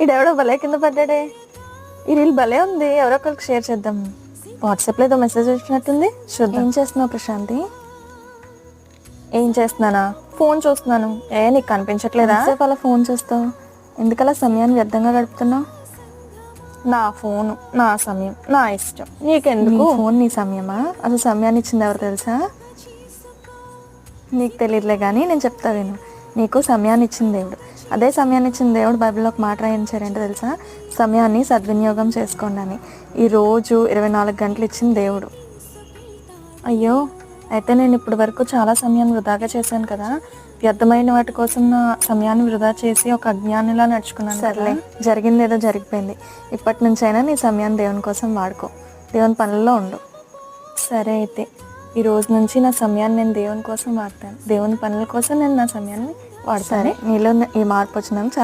ఇడెవడో భలే కింద పడ్డాడే. ఈ రీల్ భలే ఉంది. ఎవరో ఒకరికి షేర్ చేద్దాం. వాట్సాప్లో ఏదో మెసేజ్ వచ్చినట్టుంది. చూద్దాం. ఏం చేస్తున్నావు ప్రశాంతి? ఏం చేస్తున్నానా? ఫోన్ చూస్తున్నాను. ఏ నీకు కనిపించట్లేదా? సేపు అలా ఫోన్ చూస్తావు? ఎందుకలా సమయాన్ని వ్యర్థంగా గడుపుతున్నావు? నా ఫోన్ నా సమయం నా ఇష్టం. నీకెందుకు? ఫోన్ నీ సమయమా? అసలు సమయాన్ని ఇచ్చింది ఎవరు తెలుసా? నీకు తెలియదులే కానీ నేను చెప్తా విను. నీకు సమయాన్ని ఇచ్చిన దేవుడు. అదే సమయాన్ని ఇచ్చిన దేవుడు బైబిల్లో ఒక మాట రాయించారంటే తెలుసా? సమయాన్ని సద్వినియోగం చేసుకోండి అని. ఈ రోజు ఇరవై నాలుగు గంటలు ఇచ్చిన దేవుడు. అయ్యో అయితే నేను ఇప్పటి వరకు చాలా సమయాన్ని వృధాగా చేశాను కదా. వ్యర్థమైన వాటి కోసం నా సమయాన్ని వృధా చేసి ఒక అజ్ఞానిలా నడుచుకున్నాను సర్లే జరిగింది ఏదో జరిగిపోయింది. ఇప్పటి నుంచైనా నీ సమయాన్ని దేవుని కోసం వాడుకో. దేవుని పనుల్లో ఉండు. సరే అయితే. ఈ రోజు నుంచి నా సమయాన్ని నేను దేవుని కోసం వాడతాను. దేవుని పనుల కోసం నేను నా సమయాన్ని వాడతాను. నీలో ఈ మార్పు వచ్చినందుకు